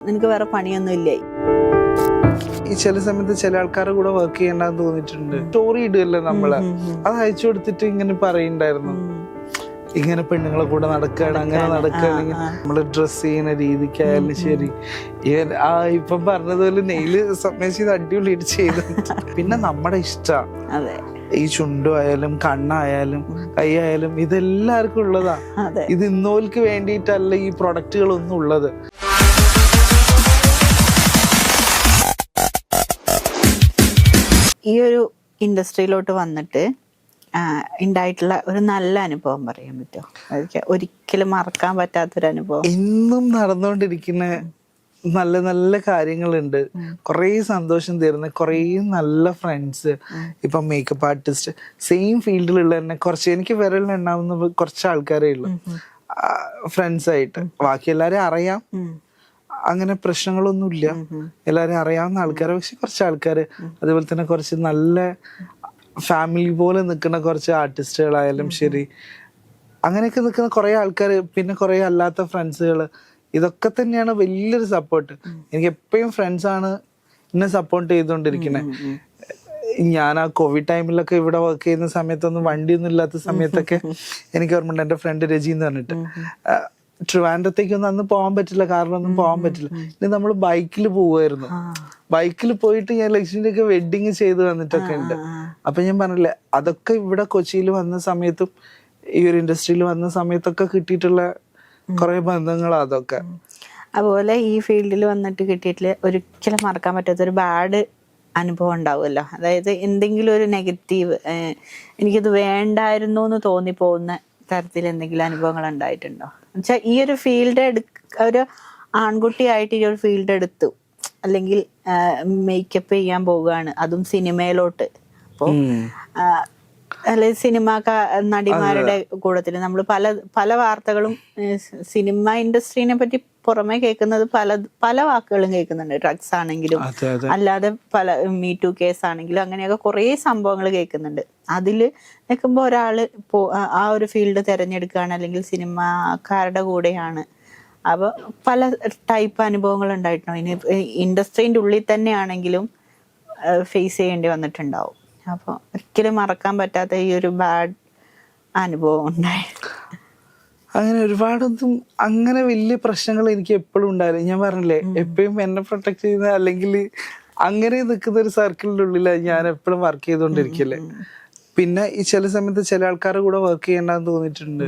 നിനക്ക് വേറെ പണിയൊന്നും ഇല്ലേ? ഈ ചില സമയത്ത് ചില ആൾക്കാരുടെ കൂടെ വർക്ക് ചെയ്യണ്ടെന്ന് തോന്നിയിട്ടുണ്ട്. സ്റ്റോറി ഇടുമല്ലോ നമ്മൾ. അത് അയച്ചു കൊടുത്തിട്ട് ഇങ്ങനെ പറയുണ്ടായിരുന്നു. ഇങ്ങനെ പെണ്ണുങ്ങളെ കൂടെ നടക്കുകയാണ് അങ്ങനെ നടക്കുകയാണെങ്കിൽ നമ്മൾ ഡ്രസ് ചെയ്യുന്ന രീതിക്കായാലും ശരി. ആ ഇപ്പൊ പറഞ്ഞതുപോലെ നെയിൽ സമയം ചെയ്ത് അടിപൊളിയായിട്ട് ചെയ്തു. പിന്നെ നമ്മുടെ ഇഷ്ടം. അതെ. ഈ ചുണ്ടുമായാലും കണ്ണായാലും കൈ ആയാലും ഇതെല്ലാവർക്കും ഉള്ളതാ. ഇത് ഇന്നോൽക്ക് വേണ്ടിയിട്ടല്ല ഈ പ്രൊഡക്റ്റുകളൊന്നും ഉള്ളത്. ഈ ഒരു ഇൻഡസ്ട്രിയിലോട്ട് വന്നിട്ട് ഉണ്ടായിട്ടുള്ള ഒരു നല്ല അനുഭവം പറയാൻ പറ്റുമോ ഒരിക്കലും മറക്കാൻ പറ്റാത്തൊരു അനുഭവം. ഇന്നും നടന്നുകൊണ്ടിരിക്കുന്ന നല്ല നല്ല കാര്യങ്ങളുണ്ട്. കുറേ സന്തോഷം തരുന്ന കുറേ നല്ല ഫ്രണ്ട്സ് ഇപ്പൊ മേക്കപ്പ് ആർട്ടിസ്റ്റ് സെയിം ഫീൽഡിലുള്ള തന്നെ കുറച്ച് എനിക്ക് വിരലിലുണ്ടാവുന്ന കുറച്ച് ആൾക്കാരേ ഉള്ളൂ. ഫ്രണ്ട്സ് ആയിട്ട്. ബാക്കി എല്ലാരും അറിയാം. അങ്ങനെ പ്രശ്നങ്ങളൊന്നുമില്ല. എല്ലാരും അറിയാവുന്ന ആൾക്കാരെ. പക്ഷെ കുറച്ച് ആൾക്കാര് അതേപോലെ തന്നെ കുറച്ച് നല്ല ഫാമിലി പോലെ നിൽക്കുന്ന കുറച്ച് ആർട്ടിസ്റ്റുകളായാലും ശരി. അങ്ങനെയൊക്കെ നിൽക്കുന്ന കുറേ ആൾക്കാർ പിന്നെ കുറേ അല്ലാത്ത ഫ്രണ്ട്സുകൾ ഇതൊക്കെ തന്നെയാണ് വലിയൊരു സപ്പോർട്ട് എനിക്ക് എപ്പോഴും ഫ്രണ്ട്സാണ് എന്നെ സപ്പോർട്ട് ചെയ്തുകൊണ്ടിരിക്കുന്നത് ഞാൻ ആ കോവിഡ് ടൈമിലൊക്കെ ഇവിടെ വർക്ക് ചെയ്യുന്ന സമയത്തൊന്നും വണ്ടിയൊന്നും ഇല്ലാത്ത സമയത്തൊക്കെ എനിക്ക് ഓർമ്മയുണ്ട് എന്റെ ഫ്രണ്ട് രജി എന്ന് പറഞ്ഞിട്ട്. ട്രിവാൻഡ്രത്തേക്കൊന്നും അന്ന് പോകാൻ പറ്റില്ല കാരണം ഒന്നും പോകാൻ പറ്റില്ല. ഇനി നമ്മൾ ബൈക്കിൽ പോവായിരുന്നു. ബൈക്കിൽ പോയിട്ട് ഞാൻ ലക്ഷ്മിന്റെ ഒക്കെ വെഡിങ് ചെയ്ത് വന്നിട്ടൊക്കെ ഉണ്ട്. അപ്പൊ ഞാൻ പറഞ്ഞില്ലേ അതൊക്കെ ഇവിടെ കൊച്ചിയിൽ വന്ന സമയത്തും ഈ ഒരു ഇൻഡസ്ട്രിയിൽ വന്ന സമയത്തൊക്കെ കിട്ടിയിട്ടുള്ള കുറെ ബന്ധങ്ങളാ അതൊക്കെ. അതുപോലെ ഈ ഫീൽഡിൽ വന്നിട്ട് കിട്ടിയിട്ടില്ല ഒരിക്കലും മറക്കാൻ പറ്റാത്ത ഒരു ബാഡ് അനുഭവം ഉണ്ടാവുമല്ലോ. അതായത് എന്തെങ്കിലും ഒരു നെഗറ്റീവ് എനിക്കിത് വേണ്ടായിരുന്നു എന്ന് തോന്നിപ്പോകുന്ന തരത്തിൽ എന്തെങ്കിലും അനുഭവങ്ങൾ ഉണ്ടായിട്ടുണ്ടോ? എന്നുവെച്ചാൽ ഈ ഒരു ഫീൽഡ് ഒരു ആൺകുട്ടിയായിട്ട് ഈ ഒരു ഫീൽഡ് എടുത്തു. അല്ലെങ്കിൽ മേക്കപ്പ് ചെയ്യാൻ പോവുകയാണ്. അതും സിനിമയിലോട്ട്. അപ്പോൾ അല്ലെ സിനിമ നടിമാരുടെ കൂട്ടത്തിൽ നമ്മൾ പല പല വാർത്തകളും സിനിമ ഇൻഡസ്ട്രീനെ പറ്റി പുറമെ കേൾക്കുന്നത് പല പല വാക്കുകളും കേൾക്കുന്നുണ്ട്. ഡ്രഗ്സ് ആണെങ്കിലും അല്ലാതെ പല മീ ടു കേസ് ആണെങ്കിലും അങ്ങനെയൊക്കെ കുറേ സംഭവങ്ങൾ കേൾക്കുന്നുണ്ട്. അതിൽ നിൽക്കുമ്പോൾ ഒരാൾ ഇപ്പോൾ ആ ഒരു ഫീൽഡ് തിരഞ്ഞെടുക്കുകയാണ് അല്ലെങ്കിൽ സിനിമാക്കാരുടെ കൂടെയാണ്. അപ്പോൾ പല ടൈപ്പ് അനുഭവങ്ങൾ ഉണ്ടായിട്ടുണ്ടോ? ഇനി ഇൻഡസ്ട്രീന്റെ ഉള്ളിൽ തന്നെയാണെങ്കിലും ഫേസ് ചെയ്യേണ്ടി വന്നിട്ടുണ്ടാവും. അപ്പോൾ ഒരിക്കലും മറക്കാൻ പറ്റാത്ത ഈ ഒരു ബാഡ് അനുഭവം ഉണ്ടായി. അങ്ങനെ ഒരുപാടൊന്നും അങ്ങനെ വലിയ പ്രശ്നങ്ങൾ എനിക്ക് എപ്പോഴും ഉണ്ടായില്ല ഞാൻ പറഞ്ഞില്ലേ എപ്പോഴും എന്നെ പ്രൊട്ടക്ട് ചെയ്യുന്ന അല്ലെങ്കിൽ അങ്ങനെ നിൽക്കുന്ന ഒരു സർക്കിളിന്റെ ഉള്ളിലാണ് ഞാൻ എപ്പോഴും വർക്ക് ചെയ്തുകൊണ്ടിരിക്കല്ലേ പിന്നെ ഈ ചില സമയത്ത് ചില ആൾക്കാരുടെ കൂടെ വർക്ക് ചെയ്യണ്ടെന്ന് തോന്നിയിട്ടുണ്ട്.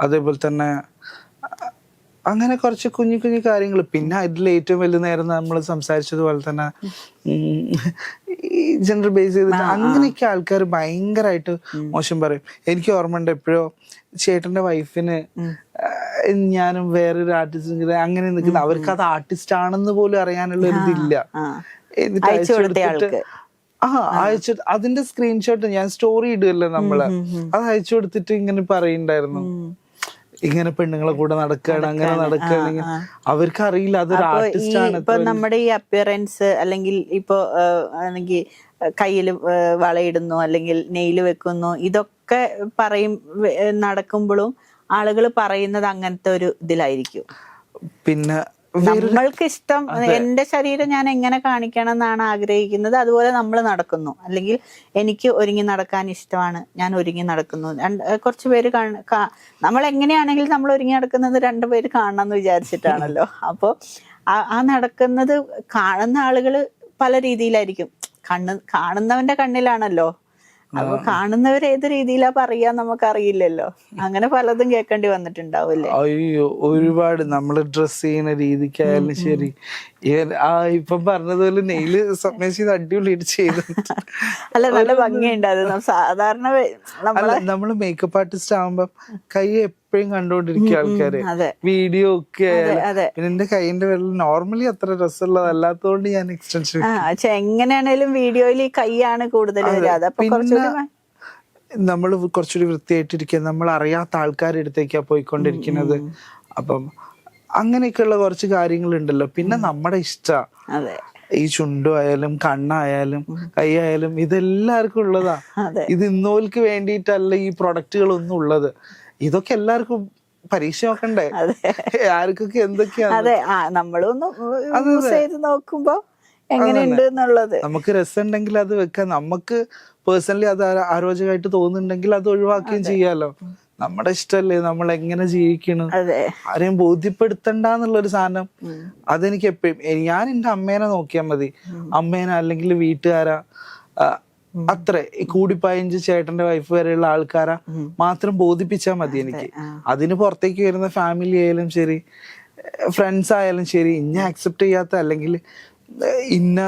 അതേപോലെ തന്നെ അങ്ങനെ കുറച്ച് കുഞ്ഞു കുഞ്ഞു കാര്യങ്ങൾ പിന്നെ അതിൽ ഏറ്റവും വലിയ നേരം നമ്മൾ സംസാരിച്ചതുപോലെ തന്നെ ജനറൽ ഈ ജെൻഡർ ബേസ് ചെയ്തിട്ട് അങ്ങനെയൊക്കെ ആൾക്കാർ ഭയങ്കരമായിട്ട് മോശം പറയും. എനിക്ക് ഓർമ്മയുണ്ട് എപ്പോഴോ ചേട്ടന്റെ വൈഫിന് ഞാനും വേറൊരു ആർട്ടിസ്റ്റ് അങ്ങനെ നിൽക്കുന്ന അവർക്ക് അത് ആർട്ടിസ്റ്റ് ആണെന്ന് പോലും അറിയാനുള്ള ഒരു ഇതില്ല. ആ. എന്നിട്ട് അയച്ചു അയച്ചു കൊടുത്തിട്ട് ആ അയച്ചു അതിന്റെ സ്ക്രീൻഷോട്ട് ഞാൻ സ്റ്റോറി ഇടുമല്ലോ നമ്മൾ. അത് അയച്ചു കൊടുത്തിട്ട് ഇങ്ങനെ പറയുണ്ടായിരുന്നു ഇങ്ങനെ പെണ്ണുങ്ങളെ കൂടെ നടക്കുകയാണ് അങ്ങനെ നടക്കുകയാണെങ്കിൽ അവർക്ക് അറിയില്ല അതൊരു ആർട്ടിസ്റ്റാണ് ഇപ്പൊ നമ്മുടെ ഈ അപ്പിയറൻസ് അല്ലെങ്കിൽ ഇപ്പൊ അല്ലെങ്കിൽ കയ്യിൽ വളയിടുന്നു അല്ലെങ്കിൽ നെയിൽ വെക്കുന്നു ഇതൊക്കെ പറയും നടക്കുമ്പോഴും ആളുകൾ പറയുന്നത് അങ്ങനത്തെ ഒരു ഇതിലായിരിക്കും. പിന്നെ നമ്മൾക്ക് ഇഷ്ടം എന്റെ ശരീരം ഞാൻ എങ്ങനെ കാണിക്കണം എന്നാണ് ആഗ്രഹിക്കുന്നത്. അതുപോലെ നമ്മൾ നടക്കുന്നു. അല്ലെങ്കിൽ എനിക്ക് ഒരുങ്ങി നടക്കാൻ ഇഷ്ടമാണ്. ഞാൻ ഒരുങ്ങി നടക്കുന്നു. രണ്ട് കുറച്ച് പേര് നമ്മൾ എങ്ങനെയാണെങ്കിൽ നമ്മൾ ഒരുങ്ങി നടക്കുന്നത് രണ്ടുപേര് കാണണം എന്ന് വിചാരിച്ചിട്ടാണല്ലോ. അപ്പോൾ ആ നടക്കുന്നത് കാണുന്ന ആളുകൾ പല രീതിയിലായിരിക്കും. കണ്ണ് കാണുന്നവന്റെ കണ്ണിലാണല്ലോ അപ്പൊ കാണുന്നവർ ഏത് രീതിയിലാ പറയാ നമുക്കറിയില്ലല്ലോ. അങ്ങനെ പലതും കേൾക്കേണ്ടി വന്നിട്ടുണ്ടാവില്ലേ? അയ്യോ ഒരുപാട്. നമ്മൾ ഡ്രസ് ചെയ്യുന്ന രീതിക്കായാലും ശരി. ആ ഇപ്പൊ പറഞ്ഞതുപോലെ നെയിൽ സമയം ചെയ്ത് അടിപൊളിയായിട്ട് ചെയ്തു അല്ല നല്ല ഭംഗിയുണ്ട് അത്. സാധാരണ നമ്മൾ മേക്കപ്പ് ആർട്ടിസ്റ്റ് ആവുമ്പോ കൈ എപ്പോഴും കണ്ടോണ്ടിരിക്കുക ആൾക്കാര്. വീഡിയോ ഒക്കെ പിന്നെ എന്റെ കൈന്റെ വിരൽ നോർമലി അത്ര രസമുള്ളത് അല്ലാത്തതുകൊണ്ട് ഞാൻ എക്സ്റ്റൻഷൻ എങ്ങനെയാണേലും വീഡിയോയിൽ ഈ കൈയാണ് കൂടുതൽ മ- നമ്മൾ കുറച്ചുകൂടി വൃത്തിയായിട്ടിരിക്കുക നമ്മൾ അറിയാത്ത ആൾക്കാരുടെ അടുത്തേക്കാ പോയിക്കൊണ്ടിരിക്കുന്നത്. അപ്പം അങ്ങനെയൊക്കെയുള്ള കുറച്ച് കാര്യങ്ങളുണ്ടല്ലോ. പിന്നെ നമ്മുടെ ഇഷ്ട. ഈ ചുണ്ടു ആയാലും കണ്ണായാലും കൈ ആയാലും ഇതെല്ലാവർക്കും ഉള്ളതാ. ഇത് ഇന്നോൽക്ക് വേണ്ടിയിട്ടല്ല ഈ പ്രൊഡക്റ്റുകളൊന്നും ഉള്ളത് ഇതൊക്കെ എല്ലാവർക്കും പരീക്ഷ നോക്കണ്ടേ ആർക്കൊക്കെ എന്തൊക്കെയാണ്? അതെ. ആ നമ്മളൊന്ന് യൂസ് ചെയ്ത് നോക്കുമ്പോ എങ്ങനെയുണ്ട് എന്നുള്ളത്. നമുക്ക് രസമുണ്ടെങ്കിൽ അത് വെക്കാം. നമുക്ക് പേഴ്സണലി അത് ആരോചകമായിട്ട് തോന്നുന്നുണ്ടെങ്കിൽ അത് ഒഴിവാക്കുകയും ചെയ്യാലോ. നമ്മുടെ ഇഷ്ടമല്ലേ? നമ്മൾ എങ്ങനെ ജീവിക്കണം? ആരെയും ആരെയും ബോധ്യപ്പെടുത്തണ്ടെന്നുള്ളൊരു സാധനം. അതെനിക്ക് എപ്പോഴും ഞാൻ എന്റെ അമ്മേനെ നോക്കിയാൽ മതി. അമ്മേനെ അല്ലെങ്കിൽ വീട്ടുകാരാ. അത്ര. കൂടിപ്പയഞ്ച് ചേട്ടന്റെ വൈഫ് വരെയുള്ള ആൾക്കാരാ. മാത്രം ബോധിപ്പിച്ചാൽ മതി എനിക്ക്. അതിന് പുറത്തേക്ക് വരുന്ന ഫാമിലി ആയാലും ശരി ഫ്രണ്ട്സ് ആയാലും ശരി ഇന്നെ അക്സെപ്റ്റ് ചെയ്യാത്ത അല്ലെങ്കിൽ ഇന്ന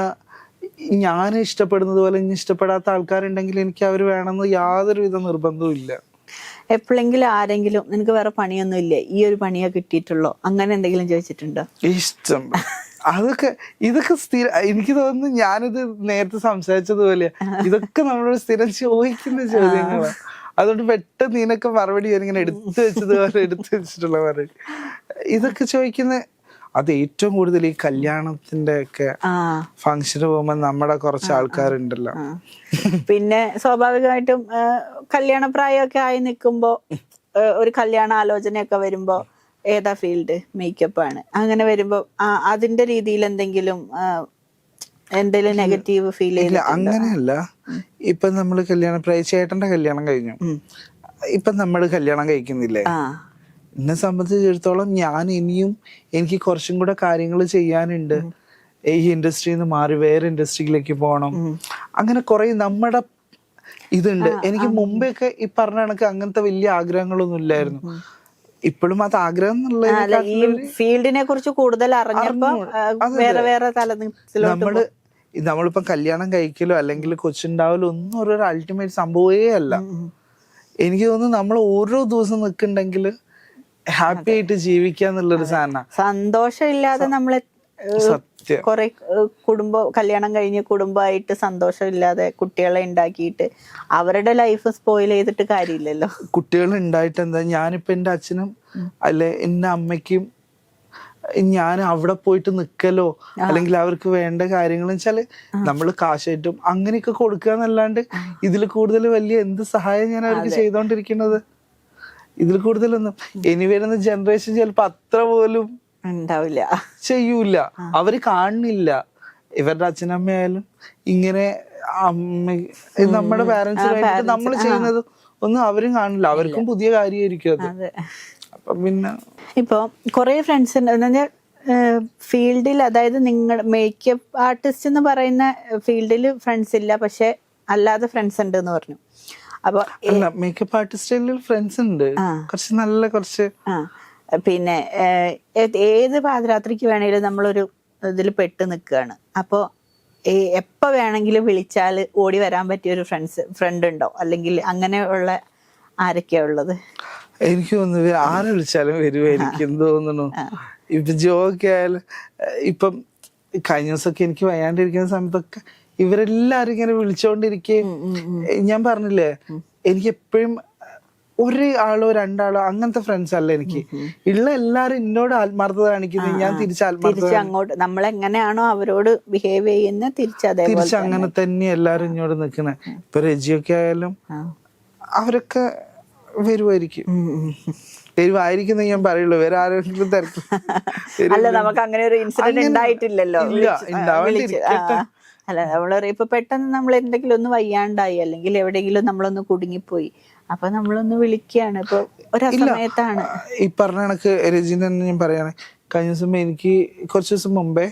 ഞാൻ ഇഷ്ടപ്പെടുന്നത് പോലെ ഇനി ഇഷ്ടപ്പെടാത്ത ആൾക്കാരുണ്ടെങ്കിൽ എനിക്ക് അവർ വേണമെന്ന് യാതൊരു വിധ നിർബന്ധവും ഇല്ല. എപ്പോഴെങ്കിലും ആരെങ്കിലും നിനക്ക് വേറെ പണിയൊന്നും ഇല്ലേ ഈ ഒരു പണിയാ കിട്ടിയിട്ടുള്ളോ. അങ്ങനെ എന്തെങ്കിലും ചോദിച്ചിട്ടുണ്ടോ? ഇഷ്ടം. അതൊക്കെ ഇതൊക്കെ സ്ഥിര എനിക്ക് തോന്നുന്നു ഞാനിത് നേരത്തെ സംസാരിച്ചതുപോലെ ഇതൊക്കെ നമ്മളോട് സ്ഥിരം ചോദിക്കുന്ന ചോദ്യങ്ങളാണ് അതുകൊണ്ട് പെട്ടെന്ന് ഇതിനൊക്കെ മറുപടി ഞാൻ ഇങ്ങനെ എടുത്തു വെച്ചതുപോലെ എടുത്തു വെച്ചിട്ടുള്ള മറുപടി. ഇതൊക്കെ ചോദിക്കുന്ന അത് ഏറ്റവും കൂടുതൽ ഈ കല്യാണത്തിന്റെ ഒക്കെ ഫംഗ്ഷന് പോകുമ്പോൾ നമ്മുടെ കുറച്ച് ആൾക്കാരുണ്ടല്ലോ. പിന്നെ സ്വാഭാവികമായിട്ടും കല്യാണപ്രായമൊക്കെ കല്യാണ പ്രായമൊക്കെ ആയി നിൽക്കുമ്പോ ഒരു കല്യാണ ആലോചനയൊക്കെ വരുമ്പോ ഏതാ ഫീൽഡ് മേക്കപ്പ് ആണ്. അങ്ങനെ വരുമ്പോ അതിന്റെ രീതിയിൽ എന്തെങ്കിലും എന്തെങ്കിലും നെഗറ്റീവ് ഫീൽ ഇല്ല അങ്ങനെയല്ല. ഇപ്പൊ നമ്മൾ കല്യാണം പ്രേച്ചേട്ടന്റെ ചേട്ടന്റെ കല്യാണം കഴിഞ്ഞു. ഇപ്പൊ നമ്മൾ കല്യാണം കഴിക്കുന്നില്ലേ? എന്നെ സംബന്ധിച്ചിടത്തോളം ഞാൻ ഇനിയും എനിക്ക് കുറച്ചും കൂടെ കാര്യങ്ങൾ ചെയ്യാനുണ്ട്. ഈ ഇൻഡസ്ട്രിയിൽ നിന്ന് മാറി വേറെ ഇൻഡസ്ട്രിയിലേക്ക് പോകണം. അങ്ങനെ കുറെ നമ്മുടെ ഇതുണ്ട്. എനിക്ക് മുമ്പേ ഒക്കെ ഈ പറഞ്ഞ കണക്ക് അങ്ങനത്തെ വലിയ ആഗ്രഹങ്ങളൊന്നും ഇല്ലായിരുന്നു. ഇപ്പോഴും അത് ആഗ്രഹം ഈ ഫീൽഡിനെ കുറിച്ച് കൂടുതൽ അറിഞ്ഞപ്പോ വേറെ വേറെ നമ്മൾ നമ്മളിപ്പം കല്യാണം കഴിക്കലോ അല്ലെങ്കിൽ കൊച്ചുണ്ടാവലോ ഒന്നും ഒരു അൾട്ടിമേറ്റ് സംഭവമേ അല്ല. എനിക്ക് തോന്നുന്നു നമ്മൾ ഓരോ ദിവസം നിൽക്കുന്നുണ്ടെങ്കിൽ ഹാപ്പി ആയിട്ട് ജീവിക്കുക എന്നുള്ളൊരു സാധന. സന്തോഷം ഇല്ലാതെ സത്യം കുറെ കുടുംബ കല്യാണം കഴിഞ്ഞ് കുടുംബമായിട്ട് സന്തോഷം ഇല്ലാതെ കുട്ടികളെ ഉണ്ടാക്കിയിട്ട് അവരുടെ ലൈഫ് സ്പോയിൽ ചെയ്തിട്ട് കാര്യമില്ലല്ലോ. കുട്ടികൾ ഉണ്ടായിട്ട് എന്താ ഞാനിപ്പോ എന്റെ അച്ഛനും അല്ലെ എന്റെ അമ്മയ്ക്കും ഞാൻ അവിടെ പോയിട്ട് നിക്കലോ അല്ലെങ്കിൽ അവർക്ക് വേണ്ട കാര്യങ്ങൾ വെച്ചാൽ നമ്മൾ കാശായിട്ടും അങ്ങനെയൊക്കെ കൊടുക്കുക എന്നല്ലാണ്ട് ഇതിൽ കൂടുതൽ വലിയ എന്ത് സഹായം ഞാൻ അവർക്ക് ചെയ്തോണ്ടിരിക്കുന്നത് ഇതിൽ കൂടുതലൊന്നും. ഇനി വരുന്ന ജനറേഷൻ ചിലപ്പോ അത്ര പോലും ഉണ്ടാവില്ല. ചെയ്യൂല. അവർ കാണുന്നില്ല ഇവരുടെ അച്ഛനമ്മയായാലും ഇങ്ങനെ അമ്മ നമ്മുടെ പാരന്റ്സുമായിട്ട് നമ്മൾ ചെയ്യുന്നത് ഒന്നും അവരും കാണില്ല. അവർക്കും പുതിയ കാര്യമായിരിക്കും അത്. അപ്പം പിന്നെ ഇപ്പൊ കുറെ ഫ്രണ്ട്സ് ഉണ്ട്. ഫീൽഡിൽ അതായത് നിങ്ങൾ മേക്കപ്പ് ആർട്ടിസ്റ്റ് എന്ന് പറയുന്ന ഫീൽഡിൽ ഫ്രണ്ട്സ് ഇല്ല. പക്ഷെ അല്ലാതെ ഫ്രണ്ട്സ് ഉണ്ട് എന്ന് പറഞ്ഞു. അപ്പൊ മേക്കപ്പ് ആർട്ടിസ്റ്റിൽ ഫ്രണ്ട്സ് ഉണ്ട്. കുറച്ച് നല്ല കുറച്ച് പിന്നെ ഏത് പാദരാത്രിക്ക് പാതിരാത്രിക്ക് വേണേലും നമ്മളൊരു ഇതിൽ പെട്ട് നിൽക്കുകയാണ് അപ്പോൾ എപ്പോൾ വേണമെങ്കിലും വിളിച്ചാൽ ഓടി വരാൻ പറ്റിയ ഒരു ഫ്രണ്ട്സ് ഫ്രണ്ട് ഉണ്ടോ? അല്ലെങ്കിൽ അങ്ങനെയുള്ള ആരൊക്കെയാ ഉള്ളത്? എനിക്ക് തോന്നുന്നു ആരെ വിളിച്ചാലും വരുമായിരിക്കും തോന്നുന്നു. ഇപ്പൊ ജോക്ക് ആയാലും ഇപ്പം കഴിഞ്ഞ ദിവസമൊക്കെ എനിക്ക് വയ്യാണ്ടിരിക്കുന്ന സമയത്തൊക്കെ ഇവരെല്ലാരും ഇങ്ങനെ വിളിച്ചോണ്ടിരിക്കുകയും ഞാൻ പറഞ്ഞില്ലേ എനിക്ക് എപ്പോഴും ഒരു ആളോ രണ്ടാളോ അങ്ങനത്തെ ഫ്രണ്ട്സ് അല്ല എനിക്ക്. ഉള്ള എല്ലാരും എന്നോട് ആത്മാർത്ഥത കാണിക്കുന്നത് ഞാൻ തിരിച്ച് ആത്മാർത്ഥത അങ്ങോട്ട് നമ്മൾ എങ്ങനെയാണോ അവരോട് ബിഹേവ് ചെയ്യുന്നത് തിരിച്ച് തിരിച്ച് അങ്ങനെ തന്നെ എല്ലാരും ഇങ്ങോട്ട് നിക്കണേ. ഇപ്പൊ രജിയൊക്കെ ആയാലും അവരൊക്കെ വരുമായിരിക്കും എന്ന് ഞാൻ പറയുള്ളൂ. വേറെ ആരെങ്കിലും തിരക്കും അല്ല നമുക്ക് അങ്ങനെ ഒരു ഇൻസിഡന്റ് ഉണ്ടായിട്ടില്ലല്ലോ. ഇല്ല, ഉണ്ടാവാണ്ടിരിക്കട്ടെ. അല്ല നമ്മൾ ഇപ്പൊ പെട്ടെന്ന് നമ്മൾ എന്തെങ്കിലും ഒന്ന് വയ്യാണ്ടായി അല്ലെങ്കിൽ എവിടെയെങ്കിലും നമ്മളൊന്ന് കുടുങ്ങിപ്പോയി അപ്പൊ നമ്മളൊന്ന് വിളിക്കുകയാണ് ഇപ്പൊ ഒരു സമയത്താണ് ഈ പറഞ്ഞ കണക്ക് രജിന തന്നെ ഞാൻ പറയാണ്. കഴിഞ്ഞ ദിവസം എനിക്ക് കുറച്ച് ദിവസം മുമ്പേ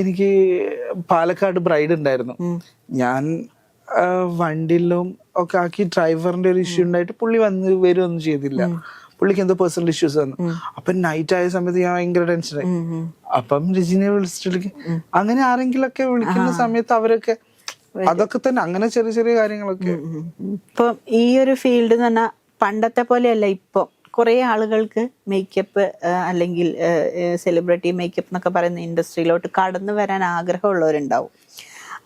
എനിക്ക് പാലക്കാട് ബ്രൈഡ് ഉണ്ടായിരുന്നു. ഞാൻ വണ്ടിയിലും ഒക്കെ ആക്കി ഡ്രൈവറിന്റെ ഒരു ഇഷ്യൂ ഉണ്ടായിട്ട് പുള്ളി വന്ന് വരുമൊന്നും ചെയ്തില്ല. പുള്ളിക്ക് എന്തോ പേഴ്സണൽ ഇഷ്യൂസ് വന്നു. അപ്പൊ നൈറ്റ് ആയ സമയത്ത് ഞാൻ ഭയങ്കര ടെൻഷനായി. അപ്പം രജിനെ വിളിച്ചിട്ട് അങ്ങനെ ആരെങ്കിലും ഒക്കെ വിളിക്കുന്ന സമയത്ത് അവരൊക്കെ അതൊക്കെ തന്നെ അങ്ങനെ ചെറിയ ചെറിയ കാര്യങ്ങളൊക്കെ. ഇപ്പൊ ഈ ഒരു ഫീൽഡ് എന്ന് പറഞ്ഞാൽ പണ്ടത്തെ പോലെയല്ല ഇപ്പൊ. കുറെ ആളുകൾക്ക് മേക്കപ്പ് അല്ലെങ്കിൽ സെലിബ്രിറ്റി മേക്കപ്പ് എന്നൊക്കെ പറയുന്ന ഇൻഡസ്ട്രിയിലോട്ട് കടന്നു വരാൻ ആഗ്രഹമുള്ളവരുണ്ടാവും.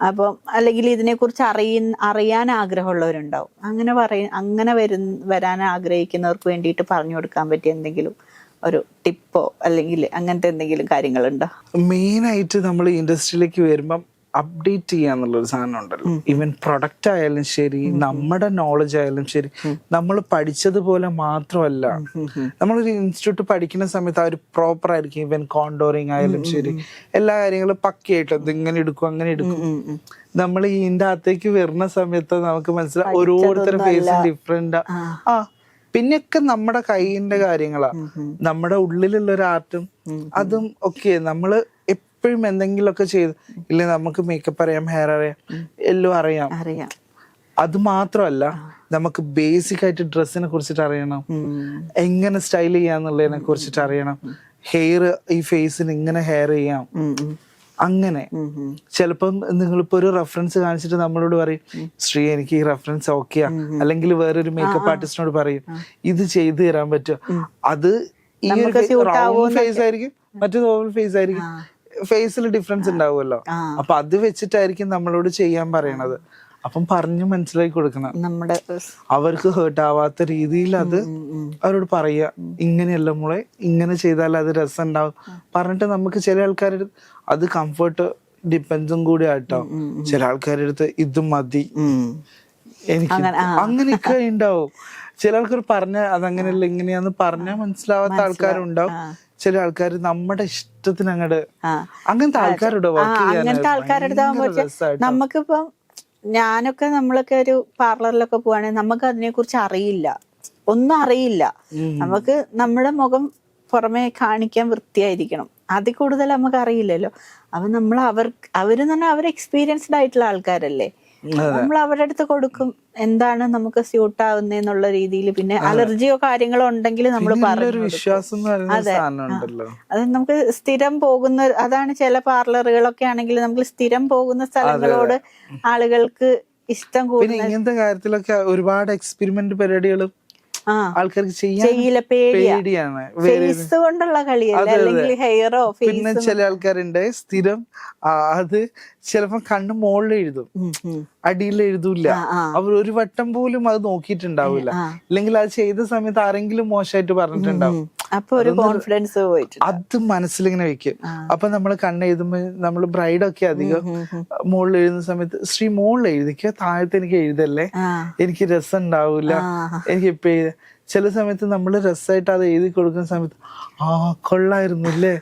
അപ്പം അല്ലെങ്കിൽ ഇതിനെക്കുറിച്ച് അറിയ അറിയാൻ ആഗ്രഹമുള്ളവരുണ്ടാവും. അങ്ങനെ പറയ അങ്ങനെ വരു വരാൻ ആഗ്രഹിക്കുന്നവർക്ക് വേണ്ടിയിട്ട് പറഞ്ഞു കൊടുക്കാൻ പറ്റിയ എന്തെങ്കിലും ഒരു ടിപ്പോ അല്ലെങ്കിൽ അങ്ങനത്തെ എന്തെങ്കിലും കാര്യങ്ങളുണ്ടോ? മെയിൻ ആയിട്ട് നമ്മൾ ഇൻഡസ്ട്രിയിലേക്ക് വരുമ്പം അപ്ഡേറ്റ് ചെയ്യുക ചെയ്യാന്നുള്ളൊരു സാധനം ഉണ്ടല്ലോ ഈവൻ പ്രൊഡക്റ്റ് ആയാലും ശരി നമ്മുടെ നോളജ് ആയാലും ശരി നമ്മൾ പഠിച്ചതുപോലെ മാത്രമല്ല. നമ്മളൊരു ഇൻസ്റ്റിറ്റ്യൂട്ട് പഠിക്കുന്ന സമയത്ത് ആ ഒരു പ്രോപ്പർ ആയിരിക്കും ഈവൻ കോണ്ടോറിങ് ആയാലും ശരി. എല്ലാ കാര്യങ്ങളും പക്കയായിട്ട് അത് ഇങ്ങനെ എടുക്കും അങ്ങനെ എടുക്കും. നമ്മൾ ഇതിന്റെ അകത്തേക്ക് വരുന്ന സമയത്ത് നമുക്ക് മനസ്സിലാവും ഓരോരുത്തരുടെ ഫേസ് ഡിഫറെന്റ് ആ. പിന്നെയൊക്കെ നമ്മുടെ കൈയിന്റെ കാര്യങ്ങളാ. നമ്മുടെ ഉള്ളിലുള്ള ഒരു ആർട്ടും അതും ഒക്കെ നമ്മൾ എപ്പോഴും എന്തെങ്കിലുമൊക്കെ ചെയ്ത് ഇല്ല നമുക്ക് മേക്കപ്പ് അറിയാം ഹെയർ അറിയാം എല്ലാം അറിയാം. അറിയാം. അത് മാത്രമല്ല നമുക്ക് ബേസിക് ആയിട്ട് ഡ്രസ്സിനെ കുറിച്ചിട്ട് അറിയണം. എങ്ങനെ സ്റ്റൈൽ ചെയ്യാന്നുള്ളതിനെ കുറിച്ചിട്ട് അറിയണം. ഹെയർ ഈ ഫേസിന് ഇങ്ങനെ ഹെയർ ചെയ്യാം. അങ്ങനെ. ചിലപ്പം നിങ്ങളിപ്പോ ഒരു റെഫറൻസ് കാണിച്ചിട്ട് നമ്മളോട് പറയും ശ്രീ എനിക്ക് ഈ റെഫറൻസ് ഓക്കെയാ അല്ലെങ്കിൽ വേറൊരു മേക്കപ്പ് ആർട്ടിസ്റ്റിനോട് പറയും ഇത് ചെയ്തു തരാൻ പറ്റുമോ? അത് ഈ ഒരു ഫേസ് ആയിരിക്കും മറ്റു നോർമൽ ഫേസ് ആയിരിക്കും. ഫേസിൽ ഡിഫറൻസ് ഉണ്ടാവുമല്ലോ. അപ്പൊ അത് വെച്ചിട്ടായിരിക്കും നമ്മളോട് ചെയ്യാൻ പറയണത്. അപ്പം പറഞ്ഞു മനസ്സിലാക്കി കൊടുക്കണം. നമ്മുടെ അവർക്ക് ഹേർട്ട് ആവാത്ത രീതിയിൽ അത് അവരോട് പറയുക. ഇങ്ങനെയല്ല മോളെ ഇങ്ങനെ ചെയ്താൽ അത് രസം ഉണ്ടാവും പറഞ്ഞിട്ട് നമുക്ക് ചില ആൾക്കാരുടെ അത് കംഫർട്ട് ഡിപ്പെൻസും കൂടി ആട്ടോ. ചില ആൾക്കാരുടെ അടുത്ത് ഇത് മതി. എനിക്ക്. അങ്ങനെയൊക്കെ ഉണ്ടാവും. ചില ആൾക്കാർ പറഞ്ഞ അതങ്ങനെയല്ല ഇങ്ങനെയാന്ന് പറഞ്ഞാൽ മനസ്സിലാവാത്ത ആൾക്കാരുണ്ടാവും. ചില ആൾക്കാർ നമ്മുടെ ഇഷ്ടത്തിന് അങ്ങോട്ട്. അങ്ങനത്തെ ആൾക്കാരുടെ അങ്ങനത്തെ ആൾക്കാരുടെ നമുക്കിപ്പം ഞാനൊക്കെ നമ്മളൊക്കെ ഒരു പാർലറിലൊക്കെ പോവാണെങ്കിൽ നമുക്ക് അതിനെ കുറിച്ച് അറിയില്ല. ഒന്നും അറിയില്ല. നമുക്ക് നമ്മുടെ മുഖം പുറമെ കാണിക്കാൻ വൃത്തിയായിരിക്കണം. അതിൽ കൂടുതൽ നമുക്ക് അറിയില്ലല്ലോ അപ്പൊ നമ്മൾ അവർ അവർ തന്നെ അവർ എക്സ്പീരിയൻസ്ഡ് ആയിട്ടുള്ള ആൾക്കാരല്ലേ? നമ്മൾ അവരുടെ അടുത്ത് കൊടുക്കും എന്താണ് നമുക്ക് സ്യൂട്ട് ആവുന്നേന്നുള്ള രീതിയിൽ പിന്നെ അലർജിയോ കാര്യങ്ങളോ ഉണ്ടെങ്കിൽ നമ്മൾ വിശ്വാസം അതെ. അത് നമുക്ക് സ്ഥിരം പോകുന്ന അതാണ് ചില പാർലറുകളൊക്കെ ആണെങ്കിൽ നമുക്ക് സ്ഥിരം പോകുന്ന സ്ഥലങ്ങളോട് ആളുകൾക്ക് ഇഷ്ടം കൂടുതൽ ഇങ്ങനത്തെ കാര്യത്തിലൊക്കെ ഒരുപാട് എക്സ്പെരിമെന്റ് പരിപാടികളും ആൾക്കാർക്ക് ചെയ്യാൻ പേടിയാണ്. ഫേസ് കൊണ്ടുള്ള കളിയല്ല? അല്ലെങ്കിൽ ഹെയറോ പിന്നെ ചില ആൾക്കാരുണ്ട് സ്ഥിരം അത് ചിലപ്പോ കണ്ണ് മുകളിൽ എഴുതും. അടിയിൽ എഴുതൂല അവർ ഒരു വട്ടം പോലും അത് നോക്കിയിട്ടുണ്ടാവില്ല. അല്ലെങ്കിൽ അത് ചെയ്ത സമയത്ത് ആരെങ്കിലും മോശമായിട്ട് പറഞ്ഞിട്ടുണ്ടാവും. അപ്പൊ ഒരു കോൺഫിഡൻസ് പോയിട്ട് അത് മനസ്സിലിങ്ങനെ വെക്കും. അപ്പൊ നമ്മൾ കണ്ണെഴുതുമ്പോ നമ്മൾ ബ്രൈഡൊക്കെ അധികം മുകളിൽ എഴുതുന്ന സമയത്ത് ശ്രീ മുകളിൽ എഴുതിക്കോ? താഴത്ത് എനിക്ക് എഴുതല്ലേ? എനിക്ക് രസം ഉണ്ടാവൂല. എനിക്ക് ഇപ്പൊ ചില സമയത്ത് നമ്മൾ രസമായിട്ട് അത് എഴുതി കൊടുക്കുന്ന സമയത്ത് ആ കൊള്ളായിരുന്നു അല്ലേ